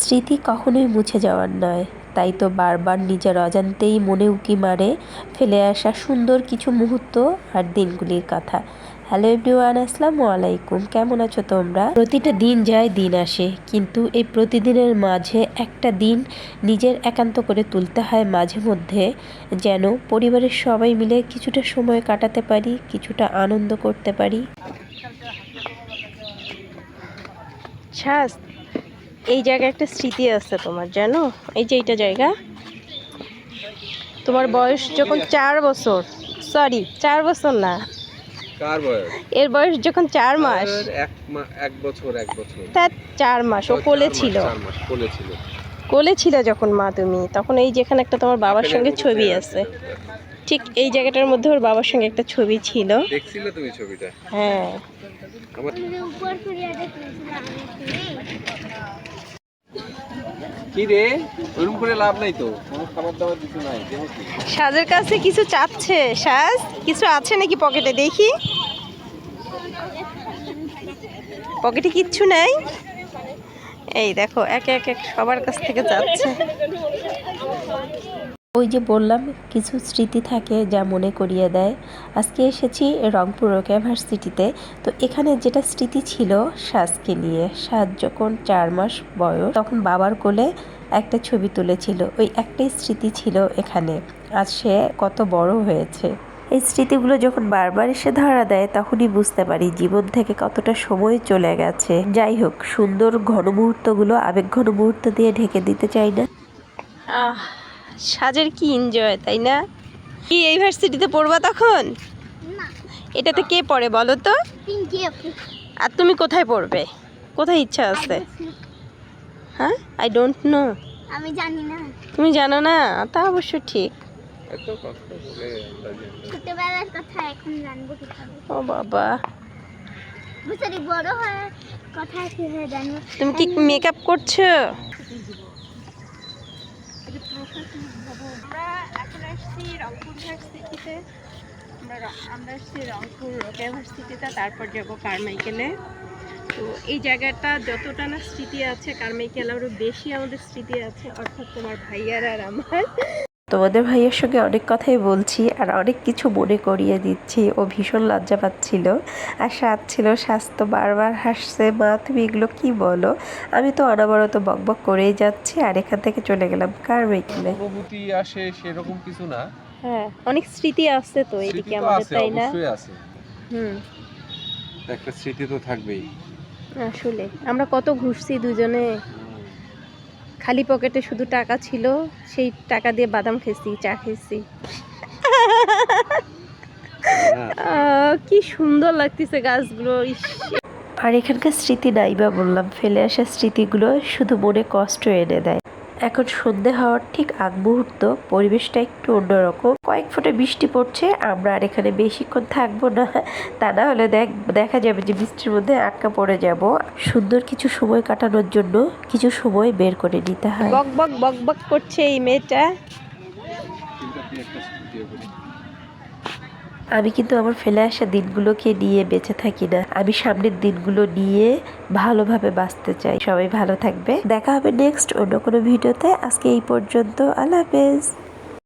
স্মৃতি কখনোই মুছে যাওয়ার নয়। তাই তো বারবার নিজের অজান্তেই মনে উকি মারে ফেলে আসা সুন্দর কিছু মুহূর্ত আর দিনগুলির কথা। হ্যালো এভরিওয়ান, আসসালামু আলাইকুম। কেমন আছো তোমরা? প্রতিটা দিন যায়, দিন আসে। কিন্তু এই প্রতিদিনের মাঝে একটা দিন নিজের একান্ত করে তুলতে হয় মাঝে মধ্যে, যেন পরিবারের সবাই মিলে কিছুটা সময় কাটাতে পারি, কিছুটা আনন্দ করতে পারি। এই জায়গায় একটা স্মৃতি আছে তোমার জানো? এই যে এইটা জায়গা। তোমার বয়স যখন চার বছর সরি চার বছর না। কার বয়স? এর বয়স যখন চার মাস। এক বছর এক বছর। তা চার মাস ও কোলে ছিল। কোলে ছিল। কোলে ছিল যখন মা তুমি তখন এই যেখানে একটা তোমার বাবার সঙ্গে ছবি আছে। ঠিক এই জায়গাটার মধ্যে ওর বাবার সঙ্গে একটা ছবি ছিল। দেখছিলে তুমি ছবিটা? হ্যাঁ। কি রে? ওরকম করে লাভ নাই তো। কোনো খাবার দাবার কিছু নাই সাজের কাছে কিছু চাচ্ছে সাজ কিছু আছে নাকি পকেটে? দেখি। পকেটে কিচ্ছু নেই? এই দেখো একে একে সবার কাছ থেকে যাচ্ছে। ওই যে বললাম, কিছু স্মৃতি থাকে যা মনে করিয়ে দেয়। আজকে এসেছি রংপুর রোক ইউনিভার্সিটিতে। তো এখানে যেটা স্মৃতি ছিল সাজকে নিয়ে সাজ যখন চার মাস বয়স, তখন বাবার কোলে একটা ছবি তুলেছিল। ওই একটাই স্মৃতি ছিল এখানে। আজ সে কত বড় হয়েছে। এই স্মৃতিগুলো যখন বারবার এসে ধরা দেয়, তখনই বুঝতে পারি জীবন থেকে কতটা সময় চলে গেছে। যাই হোক, সুন্দর ঘন মুহূর্তগুলো আবেগ ঘন মুহূর্ত দিয়ে ঢেকে দিতে চাই না। আহ সাজের কি এনজয় তাই না? কি ইউনিভার্সিটিতে পড়বা তখন? এটাতে কে পড়ে বলো তো? আর তুমি কোথায় পড়বে? কোথায় ইচ্ছা আছে? হ্যাঁ? আই ডোন্ট নো আমি জানি না। তুমি জানো না? তা অবশ্য ঠিক। এত কষ্ট করে আমরা যে- ছোটবেলার কথা এখন জানব ও বাবা। বড় হয়ে কথা জানব? তুমি কি মেকআপ করছ? আমরা এখন আসছি রংপুর ইউনিভার্সিটিতে আমরা আমরা আসছি রংপুর রোক ইউনিভার্সিটিতে তারপর যাব কারমাইকেলে। তো এই জায়গাটা যতটা না স্মৃতি আছে, কারমাইকেল আরও বেশি আমাদের স্মৃতি আছে, অর্থাৎ তোমার ভাইয়ার আর আমার। তোমাদের ভাইয়ের সঙ্গে অনেক কথাই বলছি আর অনেক কিছু মনে করিয়ে দিচ্ছি। ও ভীষণ লজ্জা পাচ্ছিল। আর সাত ছিল স্বাস্থ্য বারবার হাসছে। মা তুমি এগুলো কি বলো? আমি তো অনবরত বকবক করেই যাচ্ছি আর এখান থেকে চলে গেলাম। কার মেকিলে অনুভূতি আসে সেরকম কিছু না। হ্যাঁ অনেক স্মৃতি আছে তো এদিকে আমাদের তাই না? আছে। হুম। একটা স্মৃতি তো থাকবেই। আসলে আমরা কত ঘুরছি দুজনে। খালি পকেটে শুধু টাকা ছিল, সেই টাকা দিয়ে বাদাম খেয়েছি, চা খেয়েছি। কি সুন্দর লাগতেছে গাছগুলো আর এখানকার স্মৃতি নাই বা বললাম, ফেলে আসা স্মৃতিগুলো শুধু মনে কষ্ট এনে দেয়। এখন সন্ধে হওয়ার ঠিক আগ মুহূর্ত পরিবেশটা একটু অন্যরকম। কয়েক ফুটে বৃষ্টি পড়ছে আমরা আর এখানে বেশিক্ষণ থাকব না। তা না হলে দেখ দেখা যাবে যে বৃষ্টির মধ্যে আটকা পড়ে যাব। সুন্দর কিছু সময় কাটানোর জন্য কিছু সময় বের করে নিতে হয়। বক বক বক বক করছে এই মেয়েটা চিন্তা দিয়ে একটা স্মৃতি করি আমি কিন্তু আমার ফেলে আসা দিনগুলোকে নিয়ে বেঁচে থাকি না। আমি সামনের দিনগুলো নিয়ে ভালোভাবে বাঁচতে চাই। সবাই ভালো থাকবে। দেখা হবে নেক্সট অন্য কোনো ভিডিওতে। আজকে এই পর্যন্ত। আল্লাহ হাফেজ।